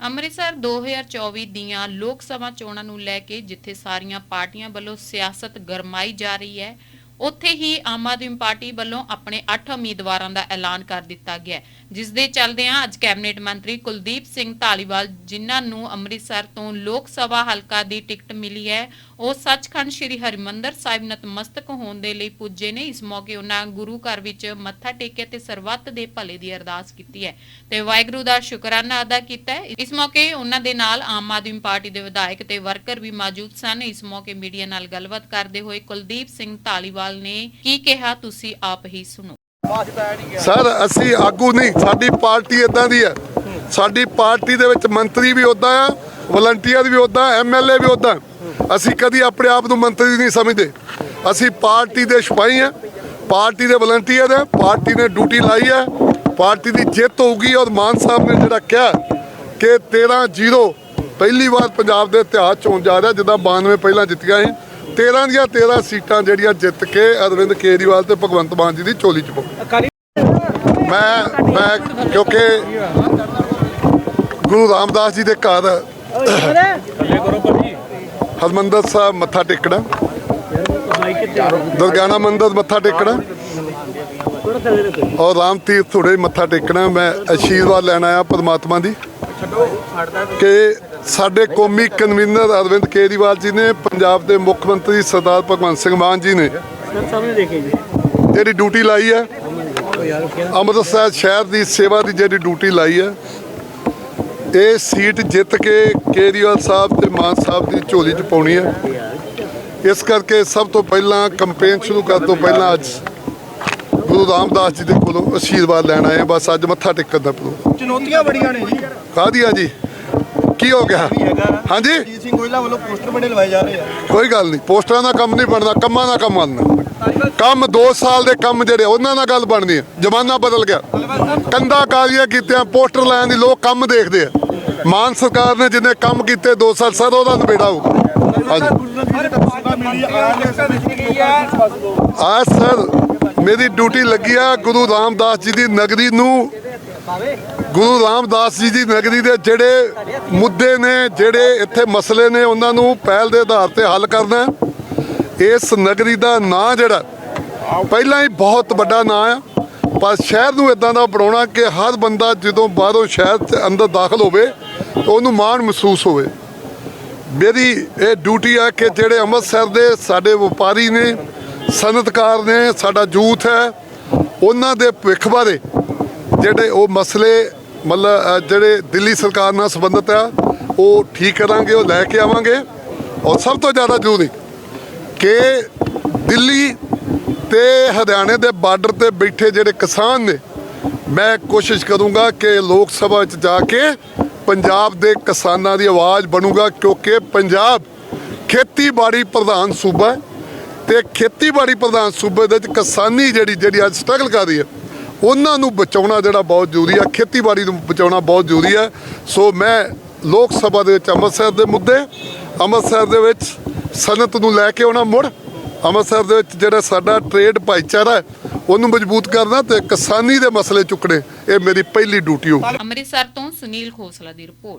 ਅੰਮ੍ਰਿਤਸਰ 2024 ਦੀਆਂ ਲੋਕ ਸਭਾ ਚੋਣਾਂ ਨੂੰ ਲੈ ਕੇ ਜਿੱਥੇ ਸਾਰੀਆਂ ਪਾਰਟੀਆਂ ਵੱਲੋਂ ਸਿਆਸਤ ਗਰਮਾਈ ਜਾ ਰਹੀ ਹੈ ਉੱਥੇ ਹੀ ਆਮ ਆਦਮੀ ਪਾਰਟੀ ਵੱਲੋਂ ਆਪਣੇ 8 ਉਮੀਦਵਾਰਾਂ ਦਾ ਐਲਾਨ ਕਰ ਦਿੱਤਾ ਗਿਆ ਜਿਸ ਦੇ ਚੱਲਦਿਆਂ ਅੱਜ ਕੈਬਨਿਟ ਮੰਤਰੀ ਕੁਲਦੀਪ ਸਿੰਘ ਢਾਲੀਵਾਲ ਜਿਨ੍ਹਾਂ ਨੂੰ ਅੰਮ੍ਰਿਤਸਰ ਤੋਂ ਲੋਕ ਸਭਾ ਹਲਕਾ ਦੀ ਟਿਕਟ ਮਿਲੀ ਹੈ, ਉਹ ਸੱਚਖੰਡ ਸ੍ਰੀ ਹਰਿਮੰਦਰ ਸਾਹਿਬ ਨਤਮਸਤਕ ਹੋਣ ਦੇ ਲਈ ਪੁੱਜੇ ਨੇ। ਇਸ ਮੌਕੇ ਉਹਨਾਂ ਗੁਰੂ ਘਰ ਵਿੱਚ ਮੱਥਾ ਟੇਕਿਆ ਤੇ ਸਰਬੱਤ ਦੇ ਭਲੇ ਦੀ ਅਰਦਾਸ ਕੀਤੀ ਹੈ ਤੇ ਵਾਹਿਗੁਰੂ ਦਾ ਸ਼ੁਕਰਾਨਾ ਅਦਾ ਕੀਤਾ ਹੈ। ਇਸ ਮੌਕੇ ਉਹਨਾਂ ਦੇ ਨਾਲ ਆਮ ਆਦਮੀ ਪਾਰਟੀ ਦੇ ਵਿਧਾਇਕ ਤੇ ਵਰਕਰ ਵੀ ਮੌਜੂਦ ਸਨ। ਇਸ ਮੌਕੇ ਮੀਡੀਆ ਨਾਲ ਗੱਲਬਾਤ ਕਰਦੇ ਹੋਏ ਕੁਲਦੀਪ ਸਿੰਘ ਧਾਲੀਵਾਲ ਢਾਲੀਵਾਲ ਨੇ, ਕੀ ਕਿਹਾ ਤੁਸੀਂ ਆਪ ਹੀ ਸੁਣੋ। ਸਰ ਅਸੀਂ ਆਗੂ ਨਹੀਂ, ਸਾਡੀ ਪਾਰਟੀ ਇਦਾਂ ਦੀ ਹੈ। ਸਾਡੀ ਪਾਰਟੀ ਦੇ ਵਿੱਚ ਮੰਤਰੀ ਵੀ ਉਦਾਂ ਆ, ਵਲੰਟੀਅਰ ਵੀ ਉਦਾਂ ਐਮਐਲਏ ਵੀ ਉਦਾਂ ਅਸੀਂ ਕਦੀ ਆਪਣੇ ਆਪ ਨੂੰ ਮੰਤਰੀ ਨਹੀਂ ਸਮਝਦੇ। ਅਸੀਂ ਪਾਰਟੀ ਦੇ ਸਿਪਾਹੀ ਆ ਪਾਰਟੀ ਦੇ ਵਲੰਟੀਅਰ ਆ ਪਾਰਟੀ ਨੇ ਡਿਊਟੀ ਲਾਈ ਹੈ। ਪਾਰਟੀ ਦੀ ਜਿੱਤ ਹੋਊਗੀ ਔਰ ਮਾਨ ਸਾਹਿਬ ਨੇ ਜਿਹੜਾ ਕਿਹਾ ਕਿ 13-0 ਪਹਿਲੀ ਵਾਰ ਪੰਜਾਬ ਦੇ ਇਤਿਹਾਸ ਚ ਹੋਣ ਜਾ ਰਿਹਾ, ਜਿੱਦਾਂ 92 ਪਹਿਲਾਂ ਜਿੱਤੀਆਂ ਸੀ। 13 ਦੀਆਂ 13 ਸੀਟਾਂ ਜਿਹੜੀਆਂ ਜਿੱਤ ਕੇ ਅਰਵਿੰਦ ਕੇਜਰੀਵਾਲ ਤੇ ਭਗਵੰਤ ਮਾਨ ਜੀ ਦੀ ਝੋਲੀ ਚ ਪਾਉ ਮੈਂ ਮੈਂ ਕਿਉਂਕਿ ਗੁਰੂ ਰਾਮਦਾਸ ਜੀ ਦੇ ਘਰ ਹਰਮੰਦਰ ਸਾਹਿਬ ਮੱਥਾ ਟੇਕਣਾ ਦੁਰਗਿਆਨਾ ਮੰਦਿਰ ਮੱਥਾ ਟੇਕਣਾ ਔਰ ਰਾਮ ਤੀਰਥ ਥੋੜੇ ਮੱਥਾ ਟੇਕਣਾ ਮੈਂ ਆਸ਼ੀਰਵਾਦ ਲੈਣ ਆਇਆ ਪਰਮਾਤਮਾ ਦੀ। ਕਿ ਸਾਡੇ ਕੌਮੀ ਕਨਵੀਨਰ ਅਰਵਿੰਦ ਕੇਜਰੀਵਾਲ ਜੀ ਨੇ ਪੰਜਾਬ ਦੇ ਮੁੱਖ ਮੰਤਰੀ ਸਰਦਾਰ ਭਗਵੰਤ ਸਿੰਘ ਮਾਨ ਜੀ ਨੇ ਜਿਹੜੀ ਡਿਊਟੀ ਲਾਈ ਹੈ ਅੰਮ੍ਰਿਤਸਰ ਸ਼ਹਿਰ ਦੀ ਸੇਵਾ ਦੀ ਜਿਹੜੀ ਡਿਊਟੀ ਲਾਈ ਹੈ ਇਹ ਸੀਟ ਜਿੱਤ ਕੇ ਕੇਜਰੀਵਾਲ ਸਾਹਿਬ ਤੇ ਮਾਨ ਸਾਹਿਬ ਦੀ ਝੋਲੀ 'ਚ ਪਾਉਣੀ ਹੈ। ਇਸ ਕਰਕੇ ਸਭ ਤੋਂ ਪਹਿਲਾਂ ਕੰਪੇਨ ਸ਼ੁਰੂ ਕਰਨ ਤੋਂ ਪਹਿਲਾਂ ਅੱਜ ਗੁਰੂ ਰਾਮਦਾਸ ਜੀ ਦੇ ਕੋਲੋਂ ਆਸ਼ੀਰਵਾਦ ਲੈਣ ਆਏ ਬਸ ਅੱਜ ਮੱਥਾ ਟੇਕਣ ਦਾ ਪ੍ਰੋ ਚੁਣੌਤੀਆਂ ਬੜੀਆਂ ਨੇ ਜੀ। ਕਾਹਦੀਆਂ ਜੀ? ਕੀ ਹੋ ਗਿਆ? ਹਾਂਜੀ? ਜੀ ਸਿੰਘ ਗੋਇਲਾ ਵੱਲੋਂ ਪੋਸਟਰ ਬਣੇ ਲਵਾਏ ਜਾ ਰਹੇ ਆ। ਕੋਈ ਗੱਲ ਨਹੀਂ। ਪੋਸਟਰਾਂ ਦਾ ਕੰਮ ਨਹੀਂ ਬਣਦਾ ਕੰਮਾਂ ਦਾ ਕੰਮ ਬਣਦਾ ਕੰਮ 2 ਸਾਲ ਦੇ ਕੰਮ ਜਿਹੜੇ ਉਹਨਾਂ ਨਾਲ ਗੱਲ ਬਣਦੀ ਹੈ ਜ਼ਮਾਨਾ ਬਦਲ ਗਿਆ। ਕੰਦਾ ਕਾਲੀਆਂ ਕੀਤਿਆਂ ਪੋਸਟਰ ਲਾਉਣ ਦੀ ਲੋਕ ਕੰਮ ਦੇਖਦੇ ਆ। ਮਾਨ ਸਰਕਾਰ ਨੇ ਜਿੰਨੇ ਕੰਮ ਕੀਤੇ 2 ਸਾਲ ਸਰ ਉਹਦਾ ਨਿਬੇੜਾ ਹੋਊਗਾ। ਹਾਂਜੀ। ਆ ਸਰ। ਮੇਰੀ ਡਿਊਟੀ ਲੱਗੀ ਆ ਗੁਰੂ ਰਾਮਦਾਸ ਜੀ ਦੀ ਨਗਰੀ ਨੂੰ। ਗੁਰੂ ਰਾਮਦਾਸ ਜੀ ਦੀ ਨਗਰੀ ਦੇ ਜਿਹੜੇ ਮੁੱਦੇ ਨੇ, ਜਿਹੜੇ ਇੱਥੇ ਮਸਲੇ ਨੇ, ਉਹਨਾਂ ਨੂੰ ਪਹਿਲ ਦੇ ਆਧਾਰ ਤੇ ਹੱਲ ਕਰਨਾ ਇਸ ਨਗਰੀ ਦਾ ਨਾਂ ਜਿਹੜਾ, ਪਹਿਲਾਂ ਹੀ ਬਹੁਤ ਵੱਡਾ ਨਾਂ ਆ। ਪਰ ਸ਼ਹਿਰ ਨੂੰ ਇਦਾਂ ਦਾ ਬਣਾਉਣਾ ਕਿ ਹਰ ਬੰਦਾ ਜਦੋਂ ਬਾਹਰੋਂ ਸ਼ਹਿਰ ਦੇ ਅੰਦਰ ਦਾਖਲ ਹੋਵੇ, ਤਾਂ ਉਹਨੂੰ ਮਾਣ ਮਹਿਸੂਸ ਹੋਵੇ। ਮੇਰੀ ਇਹ ਡਿਊਟੀ ਆ ਕਿ ਜਿਹੜੇ ਅੰਮ੍ਰਿਤਸਰ ਦੇ ਸਾਡੇ ਵਪਾਰੀ ਨੇ ਸਨਅਤਕਾਰ ਨੇ ਸਾਡਾ ਯੂਥ ਹੈ, ਉਹਨਾਂ ਦੇ ਭਵਿੱਖ ਬਾਰੇ ਜਿਹੜੇ ਉਹ ਮਸਲੇ, ਮਤਲਬ ਜਿਹੜੇ ਦਿੱਲੀ ਸਰਕਾਰ ਨਾਲ ਸੰਬੰਧਿਤ ਆ, ਉਹ ਠੀਕ ਕਰਾਂਗੇ, ਉਹ ਲੈ ਕੇ ਆਵਾਂਗੇ। ਔਰ ਸਭ ਤੋਂ ਜ਼ਿਆਦਾ ਜ਼ਰੂਰੀ ਕਿ ਦਿੱਲੀ ਤੇ ਹਰਿਆਣੇ ਦੇ ਬਾਰਡਰ ਤੇ ਬੈਠੇ ਜਿਹੜੇ ਕਿਸਾਨ ਨੇ, ਮੈਂ ਕੋਸ਼ਿਸ਼ ਕਰੂੰਗਾ ਕਿ ਲੋਕ ਸਭਾ ਵਿੱਚ ਜਾ ਕੇ ਪੰਜਾਬ ਦੇ ਕਿਸਾਨਾਂ ਦੀ ਆਵਾਜ਼ ਬਣੂਗਾ, ਕਿਉਂਕਿ ਪੰਜਾਬ ਖੇਤੀਬਾੜੀ ਪ੍ਰਧਾਨ ਸੂਬਾ ਹੈ। ਤੇ ਖੇਤੀਬਾੜੀ ਪ੍ਰਧਾਨ ਸੂਬੇ ਦੇ ਵਿੱਚ ਕਿਸਾਨੀ ਜਿਹੜੀ ਜਿਹੜੀ ਅੱਜ ਸਟਰਗਲ ਕਰ ਰਹੀ ਹੈ, ਉਹਨਾਂ ਨੂੰ ਬਚਾਉਣਾ ਜਿਹੜਾ ਬਹੁਤ ਜ਼ਰੂਰੀ ਹੈ ਖੇਤੀਬਾੜੀ ਨੂੰ ਬਚਾਉਣਾ ਬਹੁਤ ਜ਼ਰੂਰੀ ਹੈ ਸੋ ਮੈਂ ਲੋਕ ਸਭਾ ਦੇ ਵਿੱਚ ਅੰਮ੍ਰਿਤਸਰ ਦੇ ਮੁੱਦੇ, ਅੰਮ੍ਰਿਤਸਰ ਦੇ ਵਿੱਚ ਸਨਅਤ ਨੂੰ ਲੈ ਕੇ ਆਉਣਾ ਮੁੜ, ਅੰਮ੍ਰਿਤਸਰ ਦੇ ਵਿੱਚ ਜਿਹੜਾ ਸਾਡਾ ਟ੍ਰੇਡ ਭਾਈਚਾਰਾ ਉਹਨੂੰ ਮਜ਼ਬੂਤ ਕਰਨਾ ਤੇ ਕਿਸਾਨੀ ਦੇ ਮਸਲੇ ਚੁੱਕਣੇ, ਇਹ ਮੇਰੀ ਪਹਿਲੀ ਡਿਊਟੀ ਹੋਊ। ਅੰਮ੍ਰਿਤਸਰ ਤੋਂ ਸੁਨੀਲ ਖੋਸਲਾ ਦੀ ਰਿਪੋਰਟ।